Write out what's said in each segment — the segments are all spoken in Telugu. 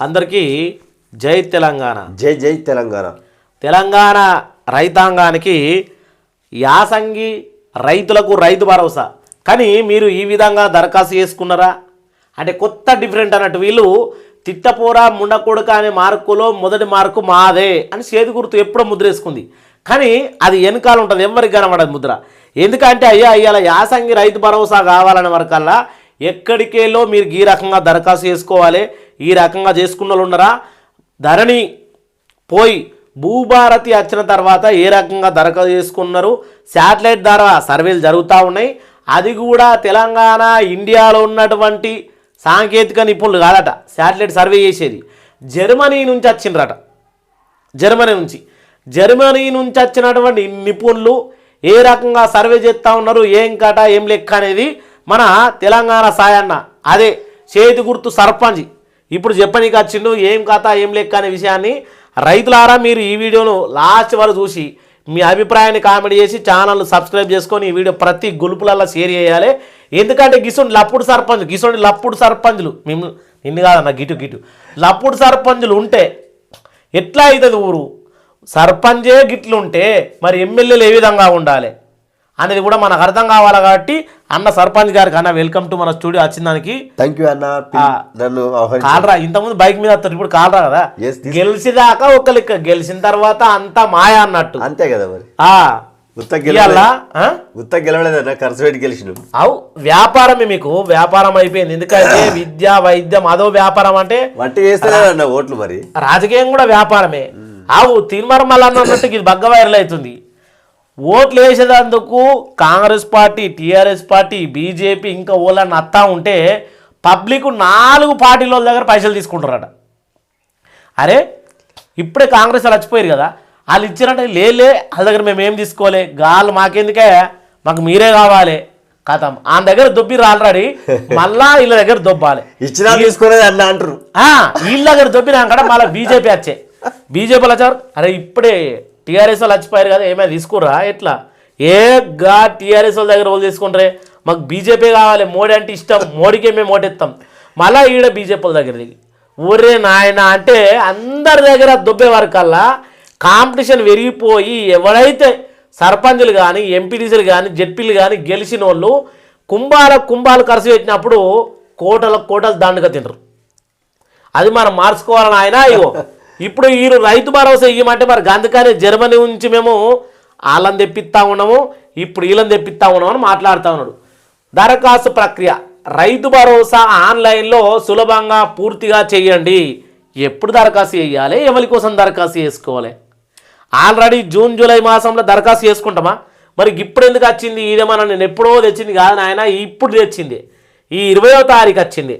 అందరికీ జై తెలంగాణ. జై జై తెలంగాణ. తెలంగాణ రైతాంగానికి యాసంగి రైతులకు రైతు భరోసా. కానీ మీరు ఈ విధంగా దరఖాస్తు చేసుకున్నారా? అంటే కొత్త డిఫరెంట్ అన్నట్టు వీళ్ళు తిట్టపోరా ముండకొడుక అనే మార్కులో మొదటి మార్కు మాదే అని చేతి గుర్తు ఎప్పుడో ముద్ర వేసుకుంది. కానీ అది వెనకాల ఉంటుంది ఎవరికి కనబడదు ముద్ర. ఎందుకంటే అయ్యా అయ్యాల యాసంగి రైతు భరోసా కావాలనే వరకల్లా ఎక్కడికేలో మీరు ఈ రకంగా దరఖాస్తు చేసుకోవాలి. ఈ రకంగా చేసుకున్న వాళ్ళు ఉన్నారా ధరణి పోయి భూభారతి వచ్చిన తర్వాత ఏ రకంగా దరఖాస్తు చేసుకున్నారు? శాటిలైట్ ద్వారా సర్వేలు జరుగుతూ ఉన్నాయి. అది కూడా తెలంగాణ ఇండియాలో ఉన్నటువంటి సాంకేతిక నిపుణులు కాదట. శాటిలైట్ సర్వే చేసేది. జర్మనీ నుంచి వచ్చిండ్రట. జర్మనీ నుంచి. జర్మనీ నుంచి వచ్చినటువంటి నిపుణులు ఏ రకంగా సర్వే చేస్తూ ఉన్నారు? ఏం కట ఏం లెక్క అనేది మన తెలంగాణ సాయన్న. అదే చేతి గుర్తు సర్పంచ్. ఇప్పుడు చెప్పనీకి వచ్చిండు ఏం కథ ఏం లెక్క అనే విషయాన్ని రైతులారా మీరు ఈ వీడియోను లాస్ట్ వరకు చూసి మీ అభిప్రాయాన్ని కామెంట్ చేసి ఛానల్ సబ్స్క్రైబ్ చేసుకొని ఈ వీడియో ప్రతి గొలుపులల్లో షేర్ చేయాలి. ఎందుకంటే గిసుండి లప్పుడు సర్పంచ్ గిసుండి లప్పుడు సర్పంచులు మేము నిన్ను కాదన్న గిటు గిటు. లప్పుడు సర్పంచులు ఉంటే ఎట్లా అవుతుంది ఊరు? సర్పంచే గిట్లుంటే మరి ఎమ్మెల్యేలు ఏ విధంగా ఉండాలి? అనేది కూడా మనకు అర్థం కావాలి కాబట్టి అన్న సర్పంచ్ గారికి అన్న వెల్కమ్ టు మన స్టూడియో వచ్చిందానికి థ్యాంక్ యూ అన్న. నన్ను కాలరా ఇంతకుముందు బైక్ మీద వస్తారు ఇప్పుడు కాలరా కదా? గెలిచిదాకా ఒక లెక్క గెలిచిన తర్వాత అంతా మాయ అన్నట్టు. అంతే కదా మరి. ఖర్చు పెట్టి గెలిచిన అవు వ్యాపారమే మీకు వ్యాపారం అయిపోయింది. ఎందుకంటే విద్య వైద్యం అదో వ్యాపారం అంటే వంట ఓట్లు మరి. రాజకీయం కూడా వ్యాపారమే. ఆవు తీర్మానం మళ్ళీ అన్నట్టు ఇది బగ్గ వైరల్ అవుతుంది. ఓట్లు వేసేదందుకు Congress party TRS party BJP ఇంకా ఓళ్ళని అత్తా ఉంటే పబ్లిక్ నాలుగు పార్టీల దగ్గర పైసలు తీసుకుంటారట. అరే ఇప్పుడే కాంగ్రెస్ వాళ్ళు కదా వాళ్ళు ఇచ్చారంటే లేలే వాళ్ళ దగ్గర మేము ఏం తీసుకోవాలి? గాళ్ళు మాకెందుకే? మాకు మీరే కావాలి. కథం. ఆ దగ్గర దొబ్బి ఆల్రెడీ మళ్ళా వీళ్ళ దగ్గర దొబ్బాలి. ఇచ్చినా తీసుకునేది అన్న అంటారు. ఆ, వీళ్ళ దగ్గర దొబ్బినాక మళ్ళీ బీజేపీ వచ్చే. బీజేపీలు వచ్చారు అరే ఇప్పుడే టీఆర్ఎస్ వాళ్ళు వచ్చిపోయారు కదా ఏమైనా తీసుకుర్రా? ఎట్లా? ఏ గా టీఆర్ఎస్ వాళ్ళ దగ్గర వాళ్ళు తీసుకుంటారే? మాకు బీజేపీ కావాలి మోడీ అంటే ఇష్టం మోడీకే మేము ఓటేస్తాం మళ్ళా ఈడ బీజేపీ వాళ్ళ దగ్గర దిగి. ఊరే నాయన అంటే అందరి దగ్గర దుబ్బే వరకల్లా కాంపిటీషన్ పెరిగిపోయి ఎవరైతే సర్పంచులు కానీ ఎంపీటీసీలు కానీ జెడ్పీలు కానీ గెలిచిన వాళ్ళు కుంభాల కుంభాలు ఖర్చు పెట్టినప్పుడు కోటల కోటలు దండగా తినరు అది మనం మార్చుకోవాలని ఆయన ఇగో. ఇప్పుడు వీరు రైతు భరోసా ఇవ్వమంటే మరి అందుకనే జర్మనీ నుంచి మేము వాళ్ళని తెప్పిస్తా ఉన్నాము ఇప్పుడు వీళ్ళని తెప్పిస్తా ఉన్నాము అని మాట్లాడుతూ ఉన్నాడు. దరఖాస్తు ప్రక్రియ. రైతు భరోసా ఆన్లైన్లో సులభంగా పూర్తిగా చేయండి. ఎప్పుడు దరఖాస్తు చేయాలి? ఎవరి కోసం దరఖాస్తు చేసుకోవాలి? ఆల్రెడీ జూన్ జూలై మాసంలో దరఖాస్తు చేసుకుంటామా? మరి ఇప్పుడు ఎందుకు వచ్చింది? ఇదేమన్నా నేను ఎప్పుడో తెచ్చింది కాదు నాయన ఇప్పుడు తెచ్చింది. ఈ ఇరవయో తారీఖు వచ్చింది.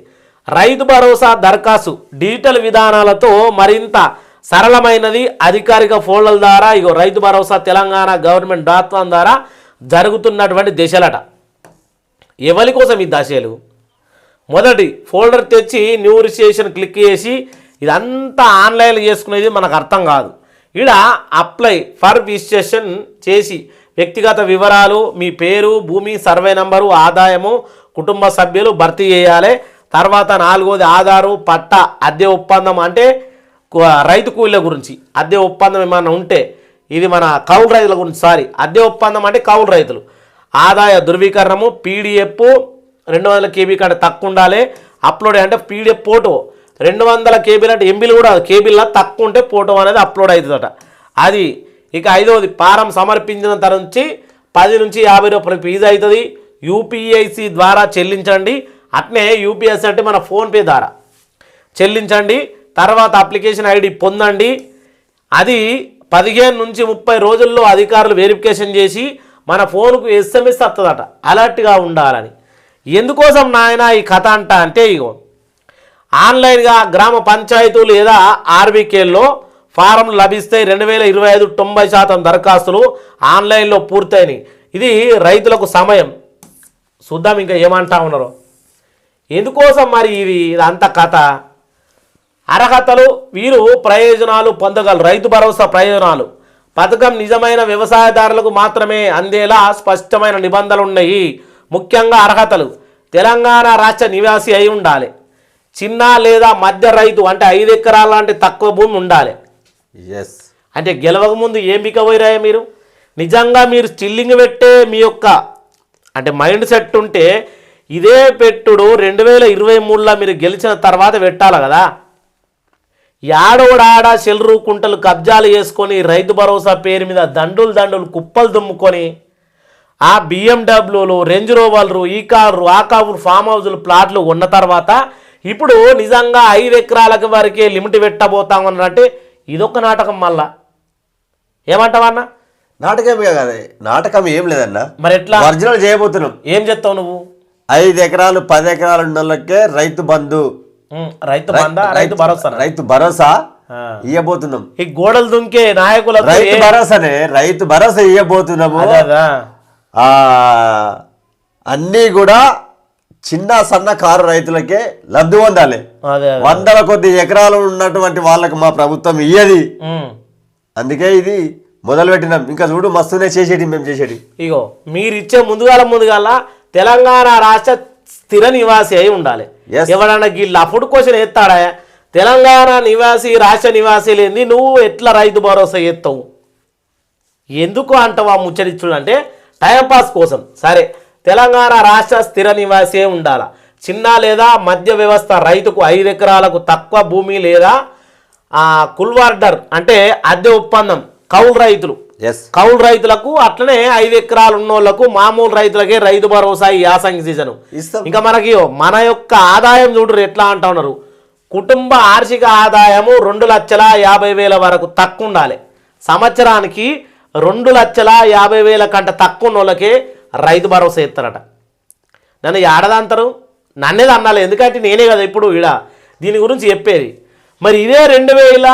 రైతు భరోసా దరఖాస్తు. డిజిటల్ విధానాలతో మరింత సరళమైనది అధికారిక ఫోన్ల ద్వారా ఇగో రైతు భరోసా తెలంగాణ గవర్నమెంట్ డాట్ ద్వారా జరుగుతున్నటువంటి దశలట. ఎవరి కోసం ఈ దశలు? మొదటి ఫోల్డర్ తెచ్చి న్యూ రిజిస్ట్రేషన్ క్లిక్ చేసి ఇదంతా ఆన్లైన్లో చేసుకునేది మనకు అర్థం కాదు. ఇక్కడ అప్లై ఫర్ రిజిస్ట్రేషన్ చేసి వ్యక్తిగత వివరాలు మీ పేరు భూమి సర్వే నంబరు ఆదాయము కుటుంబ సభ్యులు భర్తీ చేయాలి. తర్వాత నాలుగోది ఆధారు పట్ట అద్దె ఒప్పందం అంటే రైతు కూలీల గురించి. అద్దె ఒప్పందం ఏమైనా ఉంటే ఇది మన కౌలు రైతుల గురించి సారీ అద్దె ఒప్పందం అంటే కౌలు రైతులు. ఆదాయ ధృవీకరణము పీడిఎఫ్ రెండు వందల కేబీ కంటే తక్కువ ఉండాలి. అప్లోడ్ అంటే పీడిఎఫ్ ఫోటో. రెండు వందల కేబీలు అంటే ఎంబీలు కూడా కేబీల్లో తక్కువ ఉంటే ఫోటో అనేది అప్లోడ్ అవుతుందట. అది ఇక ఐదవది పారం సమర్పించిన తర నుంచి పది నుంచి యాభై రూపాయలు ఫీజు అవుతుంది. యూపీఐసి ద్వారా చెల్లించండి. అట్నే యూపీఎస్ అంటే మన ఫోన్పే ద్వారా. చెల్లించండి తర్వాత అప్లికేషన్ ఐడి పొందండి. అది పదిహేను నుంచి ముప్పై రోజుల్లో అధికారులు వెరిఫికేషన్ చేసి మన ఫోన్కు ఎస్ఎంఎస్ వస్తుందట అలర్ట్గా ఉండాలని. ఎందుకోసం నాయన ఈ కథ అంట అంటే ఇగో ఆన్లైన్గా గ్రామ పంచాయతీలు లేదా ఆర్బీకేల్లో ఫారం లభిస్తే రెండు వేల ఇరవై ఐదు తొంభై శాతం దరఖాస్తులు ఆన్లైన్లో పూర్తయినాయి. ఇది రైతులకు సమయం. చూద్దాం ఇంకా ఏమంటా ఉన్నారో. ఎందుకోసం మరి ఇది? ఇదంతా కథ. అర్హతలు వీరు ప్రయోజనాలు పొందగలరు. రైతు భరోసా ప్రయోజనాలు. పథకం నిజమైన వ్యవసాయదారులకు మాత్రమే అందేలా స్పష్టమైన నిబంధనలు ఉన్నాయి ముఖ్యంగా అర్హతలు. తెలంగాణ రాష్ట్ర నివాసి అయి ఉండాలి. చిన్న లేదా మధ్య రైతు అంటే ఐదు ఎకరాల లాంటి తక్కువ భూమి ఉండాలి. ఎస్ అంటే గెలవక ముందు ఏం బికబోయిరాయా మీరు? నిజంగా మీరు స్టిల్లింగ్ పెట్టే మీ యొక్క అంటే మైండ్ సెట్ ఉంటే ఇదే పెట్టుడు రెండు వేల ఇరవై మూడులో మీరు గెలిచిన తర్వాత పెట్టాలి కదా? యాడోడాడ చెల్రు కుంటలు కబ్జాలు చేసుకొని రైతు భరోసా పేరు మీద దండులు దండులు కుప్పలు దుమ్ముకొని ఆ బిఎండబ్ల్యూలు రేంజ్ రోవర్లు ఈ కార్లు ఆ కార్లు ఫామ్ హౌజులు ప్లాట్లు ఉన్న తర్వాత ఇప్పుడు నిజంగా ఐదు ఎకరాలకు వరకే లిమిట్ పెట్టబోతామన్నట్టే ఇదొక నాటకం మళ్ళా. ఏమంటావన్నా నాటకం కాదు నాటకం ఏం లేదన్న. మరి ఎట్లా? ఒరిజినల్ చేయబోతున్నాం. ఏం చెప్తావు నువ్వు? ఐదు ఎకరాలు పది ఎకరాలు ఉన్న వాళ్ళకే రైతు బంధు రైతు రైతు భరోసా. రైతు భరోసా ఆ. ఇవ్వబోతున్నాం ఈ గోడలు దుంకే నాయకులకు రైతు భరోసానే రైతు భరోసా. ఆ అన్నీ కూడా చిన్న సన్న కారు రైతులకే లబ్ధి పొందాలి. వందల కొద్ది ఎకరాలు ఉన్నటువంటి వాళ్ళకి మా ప్రభుత్వం ఇయ్యది. అందుకే ఇది మొదలు పెట్టినాం ఇంకా చూడు మస్తునే చేసేటి మేము చేసేటి ఇగో మీరు ఇచ్చే ముందుగాల ముందుగాల తెలంగాణ రాష్ట్ర స్థిర నివాసి అయి ఉండాలి. ఎవడన్నా గిల్లు అప్పుడు క్వశ్చన్ ఎత్తాడా? తెలంగాణ నివాసి రాష్ట్ర నివాసి లేని నువ్వు ఎట్లా రైతు భరోసా ఎత్తావు? ఎందుకు అంటావు ఆ ముచ్చరిచ్చుడు అంటే టైంపాస్ కోసం. సరే తెలంగాణ రాష్ట్ర స్థిర నివాసే ఉండాల? చిన్న లేదా మధ్య వ్యవస్థ రైతుకు ఐదు ఎకరాలకు తక్కువ భూమి లేదా కుల్వార్డర్ అంటే అద్దె ఒప్పందం కౌలు రైతులు. కౌలు రైతులకు అట్లనే ఐదు ఎకరాలు ఉన్నోళ్ళకు మామూలు రైతులకే రైతు భరోసా ఈ యాసంగి సీజన్. ఇంకా మనకి మన యొక్క ఆదాయం చూడరు ఎట్లా అంటా ఉన్నారు? కుటుంబ ఆర్థిక ఆదాయము రెండు లక్షల యాభై వేల వరకు తక్కువ ఉండాలి సంవత్సరానికి రెండు లక్షల యాభై వేల కంటే తక్కువ ఉన్న వాళ్ళకే రైతు భరోసా ఇస్తారట. నన్ను ఏడదంటారు నన్నేది అన్నాలి ఎందుకంటే నేనే కదా ఇప్పుడు ఈడ. దీని గురించి చెప్పేది. మరి ఇదే రెండు వేల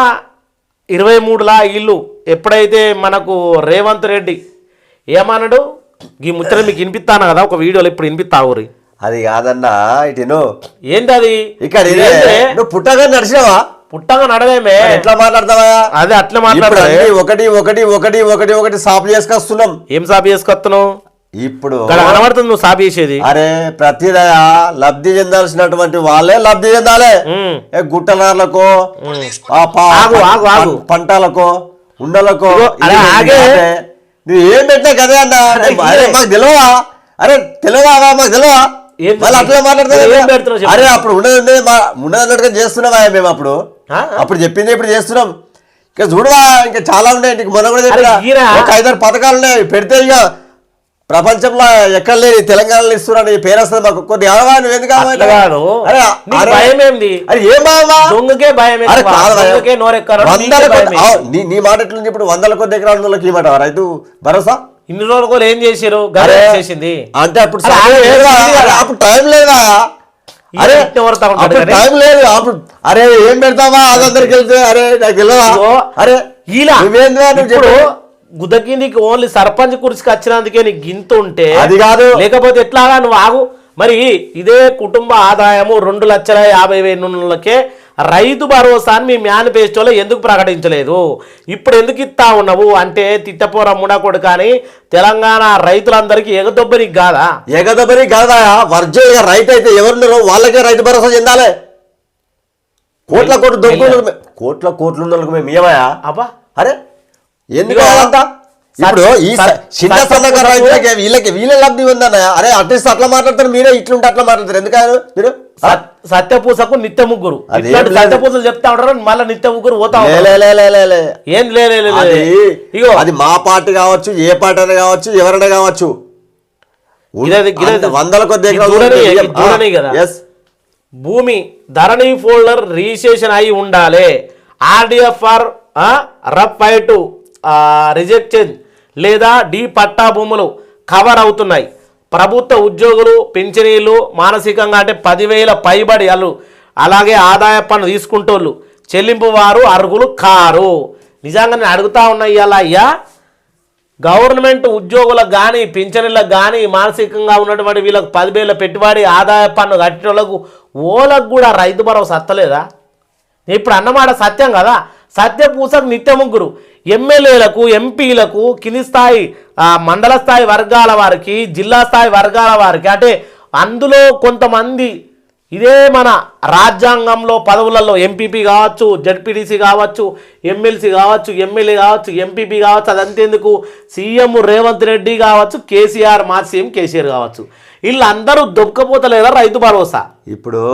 ఇరవై మూడులా ఇల్లు ఎప్పుడైతే మనకు రేవంత్ రెడ్డి ఏమన్నాడు ఈ ముచ్చట మీకు వినిపిస్తాను కదా? ఒక వీడియోలో ఇప్పుడు వినిపిస్తావు అది కాదన్నా ఇటు ఏంటి అది? ఇక్కడ నువ్వు పుట్టగా నడిచినావా? పుట్టంగా నడవేమే. ఎట్లా మాట్లాడతావా? అదే అట్లా అన్ని ఒకటి ఒకటి ఒకటి ఒకటి ఒకటి సాపు చేసుకొస్తున్నాం. ఏం సాబి చేసుకొస్తున్నావు? ఇప్పుడు కనబడుతుంది నువ్వు సాబి చేసేది. అరే ప్రతిదయా లబ్ధి చెందాల్సినటువంటి వాళ్ళే లబ్ధి చెందాలి. గుట్టనార్లకో ఆ పా- ఆగు, ఆగు, ఆగు. పంటలకో ఉండలకో. నువ్వు ఏం పెట్టినా కదే అన్న మాకు తెలియవా అరే తెలియవా మాకు తెలియవా ఏం మళ్ళీ అట్లా చెప్పు. అరే అప్పుడు ఉన్నది మా- ఉన్నట్టుగా చేస్తున్నావా మేము అప్పుడు? అప్పుడు చెప్పింది ఇప్పుడు చేస్తున్నాం. ఇంకా చూడవా ఇంకా చాలా ఉన్నాయి నీకు మొన్న కూడా చెప్పిన. ఒక ఐదారు పథకాలు ఉన్నాయి పెడితే ఇక ప్రపంచంలో ఎక్కడ లేని తెలంగాణలో ఇస్తున్నాడు పేరు వస్తుంది మాకు. కొన్ని అవగాహన నీ మాట ఎట్లుంది ఇప్పుడు? వందల కొద్ది ఎకరాల వాళ్ళకి ఇవ్వమంటావా రైతు భరోసా? ఇన్ని రోజులు కూడా ఏం గరే చేసింది అంటే అప్పుడు అప్పుడు టైం లేదా అరే. టైం లేదు అప్పుడు అరే ఏం పెడతావా? అదందరికి వెళ్తే అరే నాకు తెలియదా అరే ఇలా. నువ్వేంద్రా? నువ్వు చెప్పు. గుదకి నీకు ఓన్లీ సర్పంచ్ కుర్చీకి వచ్చినందుకే నీకు గింత ఉంటే అది కాదు. లేకపోతే ఎట్లాగా నువ్వు ఆగు. మరి ఇదే కుటుంబ ఆదాయము రెండు లక్షల యాభై వేలకే రైతు భరోసా అని మీ మేనిఫెస్టోలో ఎందుకు ప్రకటించలేదు? ఇప్పుడు ఎందుకు ఇస్తా ఉన్నావు? అంటే తిట్టపోర ముడకొడు కానీ తెలంగాణ రైతులందరికీ ఎగదొబ్బ నీకు కాదా? ఎగదబరి కాదా? వర్జ ఇక రైతు అయితే ఎవరున్నారో వాళ్ళకే రైతు భరోసా చెందాలి. కోట్ల కోట్లు దొంగలు కోట్ల కోట్లు మేము అబ్బా. అరే ఎందుకు ఇదిగో, కావాలంతా ఇప్పుడు ఈ చిన్న సత్- రైతులకి వీళ్ళకి వీళ్ళే లబ్ధి ఉందన్న. అరే అట్లీస్ట్ అట్లా మాట్లాడతారు మీరే ఇట్లుంటే అట్లా మాట్లాడతారు. ఎందుకు మీరు? సత్యపూసకు నిత్య ముగ్గురు. ఇట్లాంటి లేదు. సత్యపూసలు చెప్తా ఉంటారు మళ్ళీ నిత్య ముగ్గురు పోతా. ఏం లే లే, లే, లే. అది ఇగో అది మా పార్టీ కావచ్చు ఏ పార్టీ అయినా కావచ్చు ఎవరైనా కావచ్చు. వందల కొద్ది కదా. ఎస్ భూమి ధరణి ఫోల్డర్ రిజిస్ట్రేషన్ అయి ఉండాలి. ఆర్డిఎఫ్ఆర్ రఫ్ ఐటు రిజెక్షన్ లేదా డి పట్టా భూములు కవర్ అవుతున్నాయి. ప్రభుత్వ ఉద్యోగులు పింఛనీలు మానసికంగా అంటే పదివేల పైబడి వాళ్ళు అలాగే ఆదాయ పన్ను తీసుకుంటోళ్ళు. చెల్లింపు వారు అర్హులు కారు. నిజంగా నేను అడుగుతా ఉన్నా ఇవాళ అయ్యా? గవర్నమెంట్ ఉద్యోగులకు కానీ పింఛన్లకు కానీ మానసికంగా ఉన్నటువంటి వీళ్ళకి పదివేల పెట్టుబడి ఆదాయ పన్ను కట్టిన వాళ్ళకు ఓలకు కూడా రైతు భరోసా అత్తలేదా? ఇప్పుడు అన్నమాట సత్యం కదా. సత్య పూసకు నిత్య ముగ్గురు ఎమ్మెల్యేలకు ఎంపీలకు కింది స్థాయి మండల స్థాయి వర్గాల వారికి జిల్లా స్థాయి వర్గాల వారికి అంటే అందులో కొంతమంది ఇదే మన రాజ్యాంగంలో పదవులలో ఎంపీపీ కావచ్చు జడ్పీటీసీ కావచ్చు ఎమ్మెల్సీ కావచ్చు ఎమ్మెల్యే కావచ్చు ఎంపీపీ కావచ్చు అదంతేందుకు సీఎం రేవంత్ రెడ్డి కావచ్చు కేసీఆర్ మా సీఎం కేసీఆర్ కావచ్చు. వీళ్ళందరూ దొక్కపోతలేదా రైతు భరోసా? ఇప్పుడు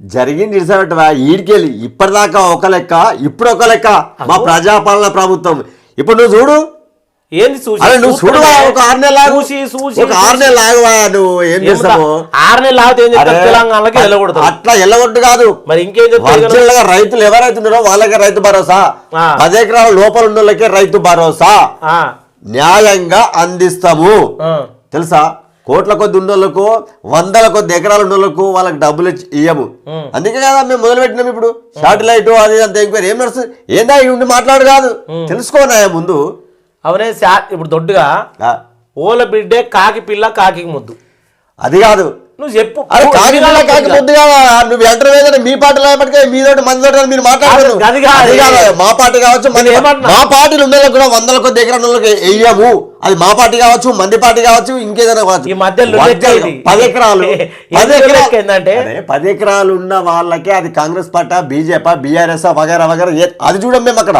జరిగింది ఇడిసబెట్టవా ఈడికెళ్ళి. ఇప్పటిదాకా ఒక లెక్క ఇప్పుడు ఒక లెక్క. మా ప్రజాపాలన ప్రభుత్వం. ఇప్పుడు నువ్వు చూడు. ఏంది చూసి? అరే నువ్వు చూడవా ఒక ఆరు నెలలు ఆగు. చూసి చూసి ఒక ఆరు నెలలు ఆగవా నువ్వు ఏం చేస్తావు? ఆరు నెలలు ఆగితే ఏం తెలంగాణకి వెళ్ళకూడదు. అట్లా వెళ్ళగొట్టు కాదు. మరి ఇంకేం రైతులు ఎవరైతే ఉన్నారో వాళ్ళకే రైతు భరోసా. పది ఎకరాల లోపల ఉన్న వాళ్ళకే రైతు భరోసా. ఆ, న్యాయంగా అందిస్తాము. తెలుసా? కోట్ల కొద్ది ఉన్న వాళ్ళకు వందల కొద్ది ఎకరాలు ఉన్న వాళ్ళకు డబ్బులు ఇచ్చి- ఇయ్యము. అందుకే కదా మేము మొదలు పెట్టినాం ఇప్పుడు. శాటిలైట్ అది అంత ఎంక్వైరీ. ఏం నడుస్తుంది ఏందా ఉండి మాట్లాడు కాదు. తెలుసుకోనాయా ముందు. అవునే ఇప్పుడు దొడ్డుగా ఓల బిడ్డే కాకి పిల్ల కాకి ముద్దు. అది కాదు. నువ్వు చెప్పు. అరే కాకి పిల్ల కాకి ముద్దు కాదా నువ్వు ఎంటర్ వేదంటే మీ పార్టీలో ఏపటికే మీతోటి మందితో మీరు మాట్లాడారు అది కాదు. అది కాదు మా పార్టీ కావచ్చు మంది? మా పార్టీలు వాళ్ళకి కూడా వందల కొద్ది ఎకరాల వాళ్ళకి వెయ్యము అది మా పార్టీ కావచ్చు మంది పార్టీ కావచ్చు ఇంకేదైనా కావచ్చు. ఈ మధ్య లొల్లి వర్గాలు, ఎక్కేది. పది ఎకరాలు. ఏ- పది ఎకరాలు పది ఉన్న వాళ్ళకే అది Congress party B J P B R S వగేరా వగేరా అది చూడం మేము అక్కడ.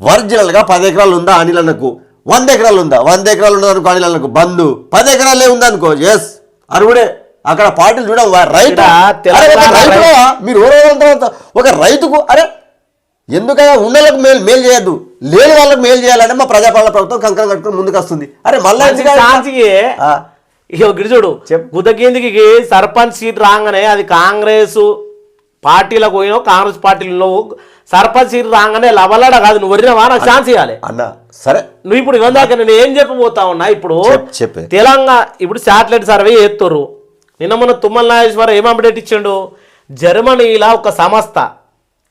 ఒరిజినల్గా పది ఎకరాలు ఉందా అనిలన్నకు? వంద ఎకరాలు ఉందా? వంద ఎకరాలు ఉన్నది అనుకో అనిలన్నకు. బంధు పది ఎకరాలే ఉందనుకో. ఎస్ అరుగుడే అక్కడ పార్టీలు చూడం రైతు. మీరు ఒక రైతుకు అరే ఎందుకైనా ఉన్నలకు మేలు మేలు చేయొద్దు. లేని వాళ్ళకి మేలు చేయాలంటే మా ప్రజాపాలన ప్రభుత్వం కంకణం కట్టుకుని ముందుకు వస్తుంది అరే మళ్ళీ చెప్పు. గుద్దకిందికి సర్పంచ్ సీట్ రాగానే అది కాంగ్రెస్ పార్టీలకు పోయినావు కాంగ్రెస్ పార్టీలో నువ్వు సర్పంచ్ సీట్ రాగానే లవలాడ కాదు నువ్వు వరినవా నాకు ఛాన్స్ ఇవ్వాలి. అన్న సరే. నువ్వు ఇప్పుడు ఇవందాక నేను ఏం చెప్పబోతా ఉన్నా? ఇప్పుడు. తెలంగాణ ఇప్పుడు శాటిలైట్ సర్వే చేస్తుర్రు. నిన్న మొన్న తుమ్మల నాగేశ్వర ఏం అప్డేట్ ఇచ్చిండు? జర్మనీలో ఒక సంస్థ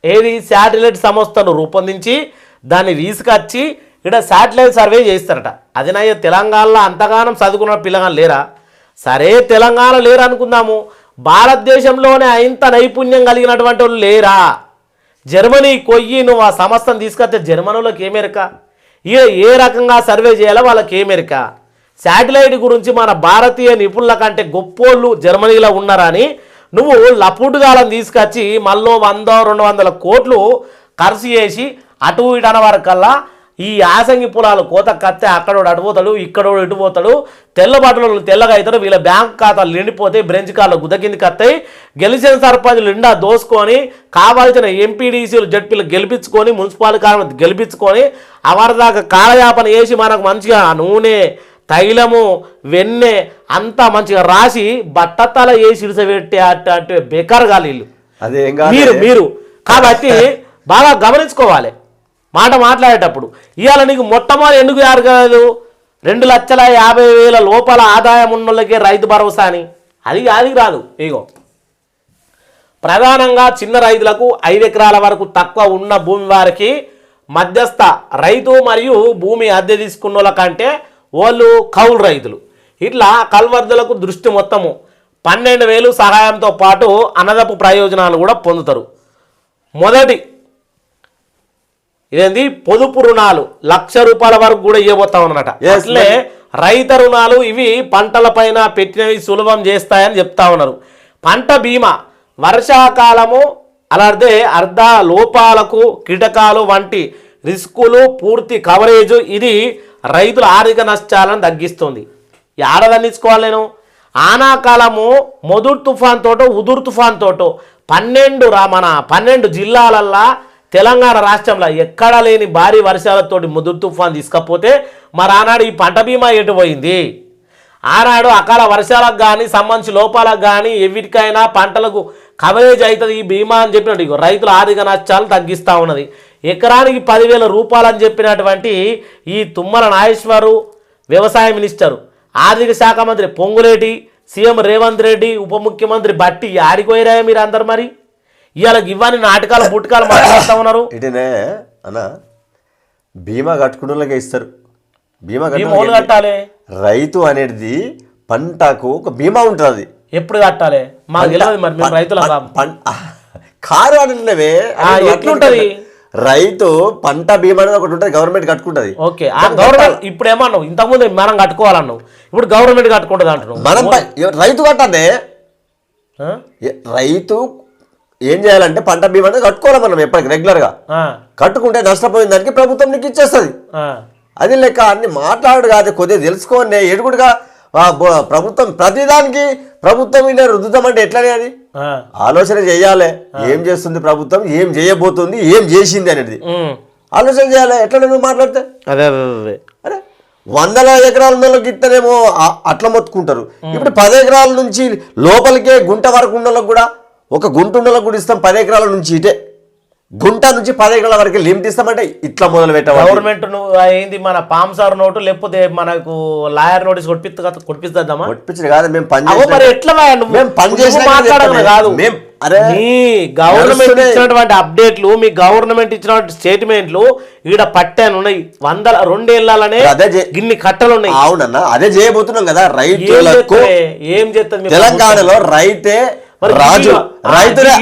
ఏది శాటిలైట్ సంస్థను రూపొందించి దాన్ని తీసుకొచ్చి ఇక్కడ శాటిలైట్ సర్వే చేస్తారట. అది నా తెలంగాణలో అంతగానం చదువుకున్న పిల్లగాని లేరా? సరే తెలంగాణ లేరు అనుకుందాము. భారతదేశంలోనే ఇంత నైపుణ్యం కలిగినటువంటి వాళ్ళు లేరా? జర్మనీ కొయ్యి నువ్వు ఆ సంస్థను తీసుకొస్తే జర్మనీలోకి ఏమేరక ఇక ఏ రకంగా సర్వే చేయాలో వాళ్ళకి ఏమేరక శాటిలైట్ గురించి మన భారతీయ నిపుణుల కంటే గొప్పోళ్ళు జర్మనీలో ఉన్నారని నువ్వు లపుటుగాలను తీసుకొచ్చి మళ్ళీ వంద రెండు వందల కోట్లు ఖర్చు చేసి అటు ఇటు అన్న వరకల్లా ఈ యాసంగి పొలాలు కోత కత్తే అక్కడోడు అటు పోతాడు ఇక్కడోడు ఇటు తెల్ల బట్టలు తెల్లగా అవుతాడు వీళ్ళ బ్యాంక్ ఖాతాలు నిండిపోతాయి బ్రెంచ్ కార్లు గుద కిందికి వస్తాయి గెలిచిన సర్పంచులు నిండా దోసుకొని కావాల్సిన ఎంపీడీసీలు జడ్పీలు గెలిపించుకొని మున్సిపాలిటీ కార్మికులు గెలిపించుకొని అవరిదాకా కాలయాపన చేసి మనకు మంచిగా నూనె తైలము వెన్నె అంతా మంచిగా రాసి బట్టతల వేసి ఇడిసబెట్టే అట్టు అట్టు బెకార్ కాదు వీళ్ళు అదేం మీరు మీరు. కాబట్టి బాగా గమనించుకోవాలి. మాట మాట్లాడేటప్పుడు ఇవాళ నీకు మొట్టమొదటి ఎందుకు యారు కాదు? రెండు లక్షల యాభై వేల లోపల ఆదాయం ఉన్న వాళ్ళకే రైతు భరోసా అని. అది అది రాదు. ఇగో. ప్రధానంగా చిన్న రైతులకు ఐదు ఎకరాల వరకు తక్కువ ఉన్న భూమి వారికి మధ్యస్థ రైతు మరియు భూమి అద్దె తీసుకున్న కంటే వాళ్ళు కౌలు రైతులు. ఇట్లా కల్వర్ధులకు దృష్టి మొత్తము పన్నెండు వేలు సహాయంతో పాటు అన్నదపు ప్రయోజనాలు కూడా పొందుతారు. మొదటి ఇదేంది? పొదుపు రుణాలు. లక్ష రూపాయల వరకు కూడా ఇవ్వబోతాం అన్నమాట అట్లే రైత రుణాలు ఇవి పంటలపైన పెట్టినవి సులభం చేస్తాయని చెప్తా ఉన్నారు. పంట బీమా. వర్షాకాలము అలాగే అర్ధ లోపాలకు కీటకాలు వంటి రిస్కులు పూర్తి కవరేజ్ ఇది రైతుల ఆర్థిక నష్టాలను తగ్గిస్తుంది. ఏడాదన్నిచ్చుకోవాలి నేను. ఆనాకాలము మొదురు తుఫాన్ తోటో ఉదురు తుఫాన్ తోటో పన్నెండు రా మన పన్నెండు జిల్లాలల్లా తెలంగాణ రాష్ట్రంలో ఎక్కడా లేని భారీ వర్షాలతోటి ముదురు తుఫాన్ తీసుకపోతే మరి ఆనాడు ఈ పంట బీమా ఎటు పోయింది? ఆనాడు అకాల వర్షాలకు కానీ సంబంధించి లోపాలకు కానీ ఎవిటికైనా పంటలకు కవరేజ్ అవుతుంది ఈ బీమా అని చెప్పినట్టు రైతుల ఆర్థిక నష్టాలు తగ్గిస్తూ ఉన్నది. ఎకరానికి పదివేల రూపాయలు అని చెప్పినటువంటి ఈ తుమ్మల నాగేశ్వరు వ్యవసాయ మినిస్టరు ఆర్థిక శాఖ మంత్రి పొంగులేటి సీఎం రేవంత్ రెడ్డి ఉప ముఖ్యమంత్రి బట్టి ఆడిపోయారా మీరు అందరు మరి? ఇవాళ ఇవన్నీ నాటకాలు బుట్టకాలు మాట్లాడుతూ ఉన్నారు. ఇటనే అన్న బీమా కట్టుకున్న వాళ్ళకే ఇస్తారు. బీమా కట్టాలి? రైతు అనేది పంటకు ఒక బీమా ఉంటుంది. ఎప్పుడు కట్టాలి? మాకు తెలియదు మరి మేము రైతుల కారు అంటున్నవే ఆ, ఎట్లుంటది? రైతు పంట బీమా అనేది ఒకటి ఉంటుంది గవర్నమెంట్ కట్టుకుంటది. ఓకే ఆ గవర్నమెంట్ ఇప్పుడు ఏమన్నావు? ఇంతకుముందు మనం కట్టుకోవాలన్నావు. ఇప్పుడు గవర్నమెంట్ కట్టుకుంటుంది అంటున్నావు. మనం ప- రైతు ఆ? ఏ- రైతు ఏం చేయాలంటే పంట బీమా అనేది కట్టుకోవాలి మనం ఎప్పటికి రెగ్యులర్గా ఆ, కట్టుకుంటే నష్టపోయిన దానికి ప్రభుత్వం నీకు ఇచ్చేస్తుంది. ఆ. అది లెక్క అన్ని మాట్లాడు కాదు కొద్దిగా తెలుసుకోండి ఎడుగుడుగా ప్రభుత్వం ప్రతిదానికి ప్రభుత్వం మీద రుద్దుతామంటే ఎట్లనే అది? ఆ. ఆలోచన చేయాలి. ఏం చేస్తుంది ప్రభుత్వం? ఏం చేయబోతుంది? ఏం చేసింది అనేది. ఆలోచన చేయాలి. ఎట్లా నువ్వు మాట్లాడితే? అదే అదే అరే వందల ఎకరాల ఇస్తేనేమో ఆ- అట్లా మొత్తుకుంటారు. ఇప్పుడు పది ఎకరాల నుంచి లోపలికే గుంట వరకు వాళ్ళకి కూడా ఒక గుంట కూడా ఇస్తాం పది ఎకరాల నుంచి ఇటే. గుంట నుంచి పది ఎకరాల వరకు లిమిట్ ఇస్తామంటే ఇట్లా మొదలు పెట్టవాలి. గవర్నమెంట్ నువ్వు ఏంది మన పాంసార్ నోటు లేకపోతే మనకు లాయర్ నోటీస్ కొట్టిస్తా కొట్టిస్తామా కొట్టించరు కాదు మేము పని మరి చేసిన ఎట్లా మేము పని మాట్లాడగలవు చెప్తామే. కాదు? మేం- అరే, గవర్నమెంట్. ఇచ్చినటువంటి అప్డేట్లు మీ గవర్నమెంట్ ఇచ్చినటువంటి స్టేట్మెంట్లు ఈడ పట్టాను ఉన్నాయి. వందల రెండేళ్ళనే గిన్ని కట్టలు ఉన్నాయి. అవునన్నా అదే చేయబోతున్నాం కదా రైతులకు ఏం చేస్తుంది తెలంగాణలో రైతే రాజు రైతులే.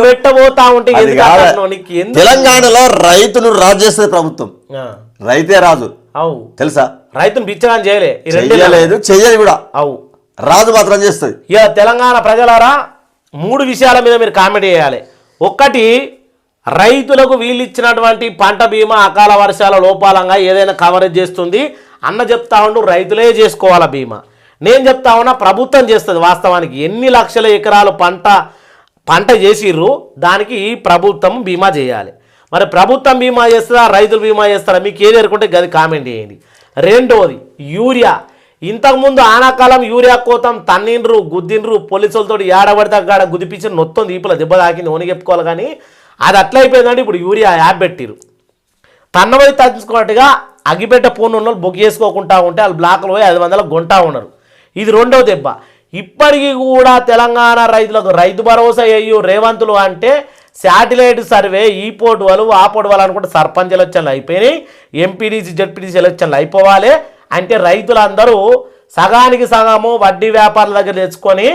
పెట్టబోతా ఉంటే? తెలంగాణలో రైతును రాజు చేస్తుంది ప్రభుత్వం. రైతే రాజు. అవు. తెలుసా? రైతును బిచ్చగాని చేయలే. ఈ రెండేళ్ళ చెయ్యలేదు చెయ్యదు కూడా. అవు. రాజు మాత్రం చేస్తుంది. ఇక తెలంగాణ ప్రజలారా మూడు విషయాల మీద మీరు కామెంట్ చేయాలి. ఒక్కటి రైతులకు వీళ్ళు ఇచ్చినటువంటి పంట బీమా అకాల వర్షాల లోపాలంగా ఏదైనా కవరేజ్ చేస్తుంది. అన్న చెప్తా ఉండు రైతులే చేసుకోవాలా బీమా. నేను చెప్తా ఉన్నా ప్రభుత్వం చేస్తుంది వాస్తవానికి. ఎన్ని లక్షల ఎకరాలు పంట పంట చేసిర్రు దానికి ప్రభుత్వం బీమా చేయాలి. మరి ప్రభుత్వం బీమా చేస్తారా రైతులు బీమా చేస్తారా? మీకు ఏది ఎరుకుంటే గది కామెంట్ చేయండి. రెండవది యూరియా. ఇంతకుముందు ఆనాకాలం యూరియా కోతం తన్నిండ్రు గుద్దిండ్రు పోలీసులతో ఏడబడితే అక్కడ గుదిపించి నొత్తం దీపుల దెబ్బ తాకింది ఓని చెప్పుకోవాలి కానీ అది అట్లా అయిపోయిందంటే ఇప్పుడు యూరియా యాప్ పెట్టిరు తన్నవై తగ్గించుకున్నట్టుగా అగిపెట్ట ఫోన్ ఉన్న బొగ్గు చేసుకోకుండా ఉంటే వాళ్ళు బ్లాక్లో పోయి ఐదు వందల గుంటా ఉన్నారు. ఇది రెండవ దెబ్బ. ఇప్పటికీ కూడా తెలంగాణ రైతులకు రైతు భరోసా అయ్యు రేవంతులు అంటే శాటిలైట్ సర్వే ఈ పోటు వాళ్ళు ఆ పోటు వాళ్ళు అనుకుంటే సర్పంచ్ ఎలక్షన్లు అయిపోయినాయి ఎంపీడీసీ జడ్పీడీసీ ఎలక్షన్లు అయిపోవాలి అంటే రైతులందరూ సగానికి సగము వడ్డీ వ్యాపారుల దగ్గర తెచ్చుకొని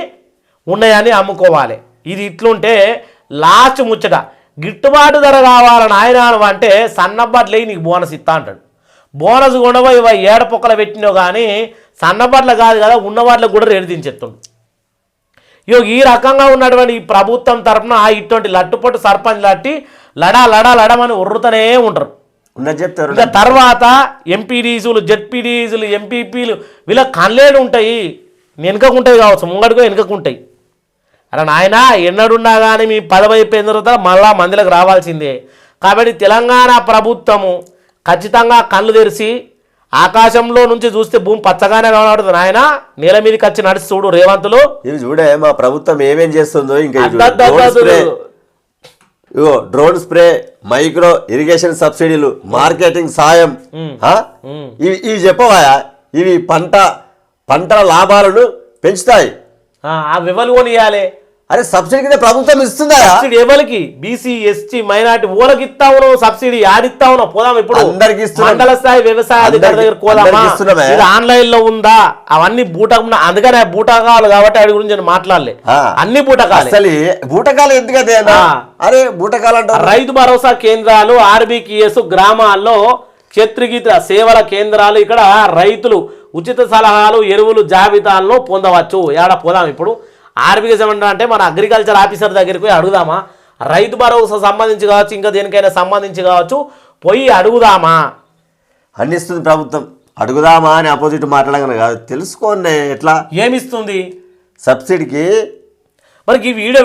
ఉన్నాయని అమ్ముకోవాలి. ఇది ఇట్లుంటే లాస్ట్ ముచ్చట. గిట్టుబాటు ధర కావాలని ఆయన అంటే సన్నబ్బట్లే నీకు బోనస్ ఇస్తా అంటాడు. బోనస్ కూడా ఇవ ఏడపొక్కలు పెట్టినావు కానీ సన్నబట్ల కాదు కదా ఉన్న వాటికి కూడా రేటు దించెత్తుండు ఇగో ఈ రకంగా ఉన్నటువంటి ఈ ప్రభుత్వం తరఫున ఇటువంటి లట్టుపట్టు సర్పంచ్ లట్టి లడా లడా లడమని ఉర్రుతూనే ఉంటారు. చెప్తారు. ఇంకా తర్వాత ఎంపీడీసులు జెడ్పీడీసులు ఎంపీపీలు వీళ్ళ కళ్ళేడు ఉంటాయి. వెనుకకుంటాయి కావచ్చు ముంగడుకో వెనుకకుంటాయి. అరే నాయన ఎన్నడున్నా కానీ మీ పదవి అయిపోయిన తర్వాత మళ్ళా మందిలకు రావాల్సిందే. కాబట్టి తెలంగాణ ప్రభుత్వము ఖచ్చితంగా కళ్ళు తెరిచి ఆకాశంలో నుంచి చూస్తే భూమి పచ్చగానే కనబడుతుంది. నాయన నేల మీదకి వచ్చి నడిచి చూడు రేవంతులు. ఇవి చూడే మా ప్రభుత్వం ఏమేం చేస్తుందో ఇంకా ఇగో డ్రోన్ స్ప్రే మైక్రో ఇరిగేషన్ సబ్సిడీలు మార్కెటింగ్ సాయం? ఇవి ఇవి చెప్పవా ఇవి పంట పంటల లాభాలను పెంచుతాయి. ఆ, ఆ వివలు కొనియాలి. అరే సబ్సిడీ కింద ప్రభుత్వం ఇస్తుందా? సబ్సిడీ ఎవరికి? బీసీ ఎస్టీ మైనార్టీ ఓలకి ఇస్తా ఉన్నావు సబ్సిడీ ఆడిస్తా ఉన్నావు పోదాం ఇప్పుడు. అందరికి. మండల స్థాయి వ్యవసాయ అధికారి దగ్గర పోదామా. ఇది ఆన్లైన్లో ఉందా? అవన్నీ బూటకం అందుకనే బూటకాలు కాబట్టి వాటి గురించి నేను మాట్లాడలే. అన్ని బూటకాలే. అసలు బూటకాలు ఎందుకు. అరే బూటకాలు అంటారు. రైతు భరోసా కేంద్రాలు ఆర్బీకిఎస్ గ్రామాల్లో క్షేత్రగీత సేవల కేంద్రాలు ఇక్కడ రైతులు ఉచిత సలహాలు ఎరువులు జాబితాలను పొందవచ్చు. ఏడ పోదాం ఇప్పుడు. ఆర్బీకేస్ ఏమంటా అంటే మన అగ్రికల్చర్ ఆఫీసర్ దగ్గరికి పోయి అడుగుదామా? రైతు భరోసా సంబంధించి కావచ్చు ఇంకా దేనికైనా సంబంధించి కావచ్చు పోయి అడుగుదామా? అన్ని ఇస్తుంది ప్రభుత్వం. అడుగుదామా అని అపోజిట్ మాట్లాడగానే కాదు. తెలుసుకోండి ఎట్లా? ఏమిస్తుంది? సబ్సిడీకి మరి ఈ వీడియో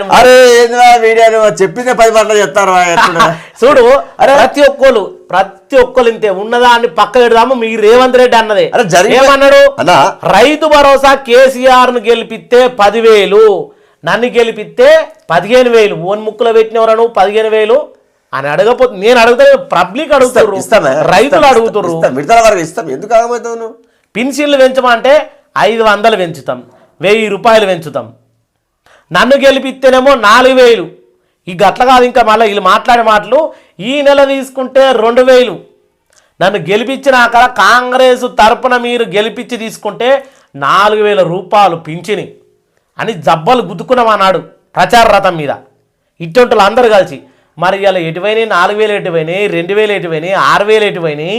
నువ్వు? అరే ఏందిరా వీడియో? చెప్పిందే పది మాటలు చెప్తారు చూడు ప్రతి ఒక్కరు ప్రతి ఒక్కరు ఇంతే. ఉన్నదాన్ని పక్క పెడదాము. మీ రేవంత్ రెడ్డి అన్నదే. ఏమన్నాడు? రైతు భరోసా కేసీఆర్ను గెలిపిస్తే పదివేలు నన్ను గెలిపిస్తే పదిహేను వేలు. ఓన్ ముక్కులో పెట్టినవరా నువ్వు పదిహేను వేలు. అని అడగపోతే నేను అడుగుతా పబ్లిక్ అడుగుతారు. రైతులు అడుగుతారు. విడతల వరకు ఇస్తాం. ఎందుకు ఆగమవుతావు పెన్షన్లు పెంచమంటే ఐదు వందలు పెంచుతాం. వెయ్యి రూపాయలు పెంచుతాం. నన్ను గెలిపిస్తేనేమో నాలుగు వేలు. ఈ గట్ల కాదు ఇంకా మళ్ళీ వీళ్ళు మాట్లాడే మాటలు ఈ నెల తీసుకుంటే రెండు వేలు. నన్ను గెలిపించినాక కాంగ్రెస్ తరపున మీరు గెలిపించి తీసుకుంటే నాలుగు వేల రూపాయలు పింఛని అని జబ్బలు గుద్దుకున్నామన్నాడు ప్రచార రథం మీద. ఇటువంటి అందరూ కలిసి మరి ఇలా ఎటువైనాయి నాలుగు వేలు ఎటువైనాయి రెండు వేలు ఎటువైనాయి ఆరు వేలు ఎటువైనాయి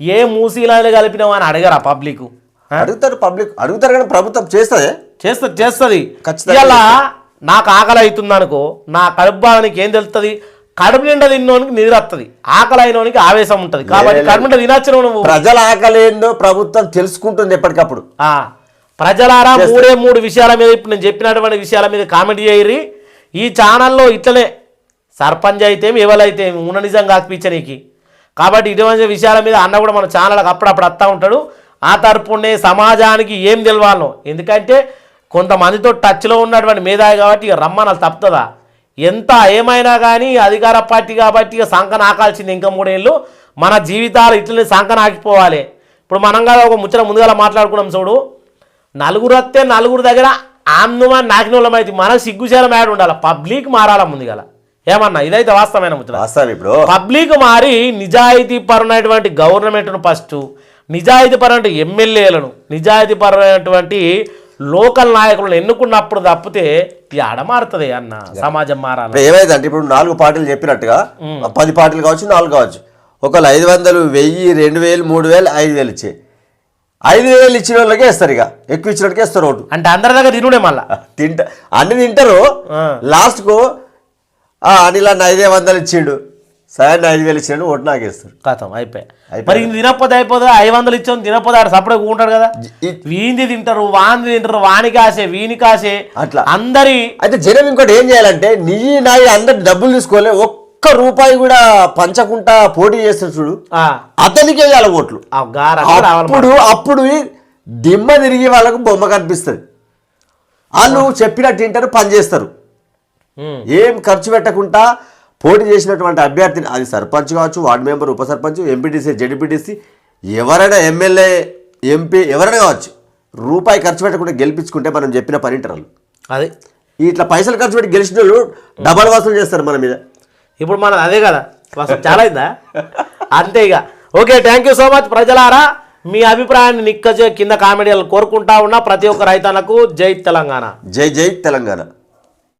ఏ మూసీలాలు కలిపినావు అని అడగరా పబ్లిక్? అడుగుతారు పబ్లిక్. అడుగుతారు కానీ ప్రభుత్వం చేస్తుంది? చేస్తుంది చేస్తుంది. ఖచ్చితంగా ఇలా నాకు ఆకలి అవుతుంది అనుకో నా కడుపు బాధనికి ఏం తెలుస్తుంది కడుపు నిండా తిన్నోనికి నిద్ర వస్తుంది ఆకలి అయినోనికి ఆవేశం ఉంటుంది. కాబట్టి కడుపు నిండా తినచ్చు నువ్వు. ప్రజల ఆకలి ఏందో ప్రభుత్వం తెలుసుకుంటుంది ఎప్పటికప్పుడు. ఆ, ప్రజలారా మూడే మూడు విషయాల మీద ఇప్పుడు నేను చెప్పినటువంటి విషయాల మీద కామెంట్ చేయరి ఈ ఛానల్లో ఇట్లనే సర్పంచ్ అయితే ఎవరైతే ఉన్న నిజం కాకపోయించనీకి కాబట్టి ఇటువంటి విషయాల మీద అన్న కూడా మన ఛానల్కి అప్పుడప్పుడు వస్తూ ఉంటాడు. ఆ తరపునే సమాజానికి ఏం తెలవాలనో ఎందుకంటే కొంతమందితో టచ్లో ఉన్నటువంటి మేధావి కాబట్టి ఇక రమ్మనాలు తప్పుతుందా? ఎంత ఏమైనా కానీ అధికార పార్టీ కాబట్టి ఇక సంకన ఆకాల్సింది ఇంకా మూడేళ్ళు. మన జీవితాలు ఇట్లనే సంకన ఆగిపోవాలి ఇప్పుడు మనం కదా ఒక ముచ్చట ముందుగా మాట్లాడుకున్నాం చూడు. నలుగురు వస్తే నలుగురు దగ్గర ఆందుమా నాకినోళ్ళం అయితే మనకు సిగ్గుచేలం యాడ్ ఉండాలి. పబ్లిక్ మారాల ముందుగల. ఏమన్నా? ఇదైతే వాస్తవమైన ముచ్చట. వాస్తవం ఇప్పుడు పబ్లిక్ మారి నిజాయితీ పరమైనటువంటి గవర్నమెంట్ను ఫస్ట్ నిజాయితీ పరమైన ఎమ్మెల్యేలను నిజాయితీ పరమైనటువంటి లోకల్ నాయకులను ఎన్నుకున్నప్పుడు తప్పితే ఈ ఆడమారుతుంది అన్న. సమాజం మారాలి. ఏమైందంటే ఇప్పుడు నాలుగు పార్టీలు చెప్పినట్టుగా పది పార్టీలు కావచ్చు నాలుగు కావచ్చు. ఒకళ్ళు ఐదు వందలు వెయ్యి రెండు వేలు మూడు వేలు ఐదు వేలు ఇచ్చే. ఐదు వేలు ఇచ్చిన వాళ్ళకే ఇస్తారు ఇక. ఎక్కువ ఇచ్చినట్టుకే ఇస్తారు ఓటు. అంటే అందరి దగ్గర తినుడే మళ్ళా. తింట అన్ని తింటారు. లాస్ట్కు అనిల్ అన్న ఐదే వందలు ఇచ్చిండు. సరే ఐదు వేలు ఇచ్చిండు ఓటు నాకేస్తారు. కథం అయిపోయి. అయిపోయి. మరి ఇది తినకపోతే అయిపోతుంది ఐదు వందలు ఇచ్చాం తినకపోతే ఆడ సపడే ఉంటాడు కదా. వీంది తింటారు వాంది తింటారు వాని కాసే వీని కాసే. అట్లా. అందరి అయితే జనం ఇంకోటి ఏం చేయాలంటే నీ నాయి అందరు డబ్బులు తీసుకోలే ఒక్క రూపాయి కూడా పంచకుండా పోటీ చేస్తారు చూడు. అతనికే వేయాలి ఓట్లు. అప్పుడు అప్పుడు దిమ్మ తిరిగి వాళ్ళకు బొమ్మ కనిపిస్తుంది. వాళ్ళు చెప్పినట్టు వింటారు పని చేస్తారు. ఉమ్. ఏం ఖర్చు పెట్టకుండా పోటీ చేసినటువంటి అభ్యర్థిని అది సర్పంచ్ కావచ్చు వార్డు మెంబర్ ఉప సర్పంచ్ ఎంపీటీసీ జడ్పీటీసీ ఎవరైనా ఎమ్మెల్యే ఎంపీ ఎవరైనా కావచ్చు రూపాయి ఖర్చు పెట్టకుండా గెలిపించుకుంటే మనం చెప్పిన పని వింటారు వాళ్ళు. అది. ఇట్లా పైసలు ఖర్చు పెట్టి గెలిచిన వాళ్ళు డబల్ వసూలు చేస్తారు మన మీద. ఇప్పుడు మన అదే కదా చాలా అయిందా? అంతే ఇక. Okay thank you so much ప్రజలారా. మీ అభిప్రాయాన్ని నిక్కజే కింద కామెడీలు కోరుకుంటా ఉన్నా. ప్రతి ఒక్క రైతన్నకు జై తెలంగాణ. జై జై తెలంగాణ.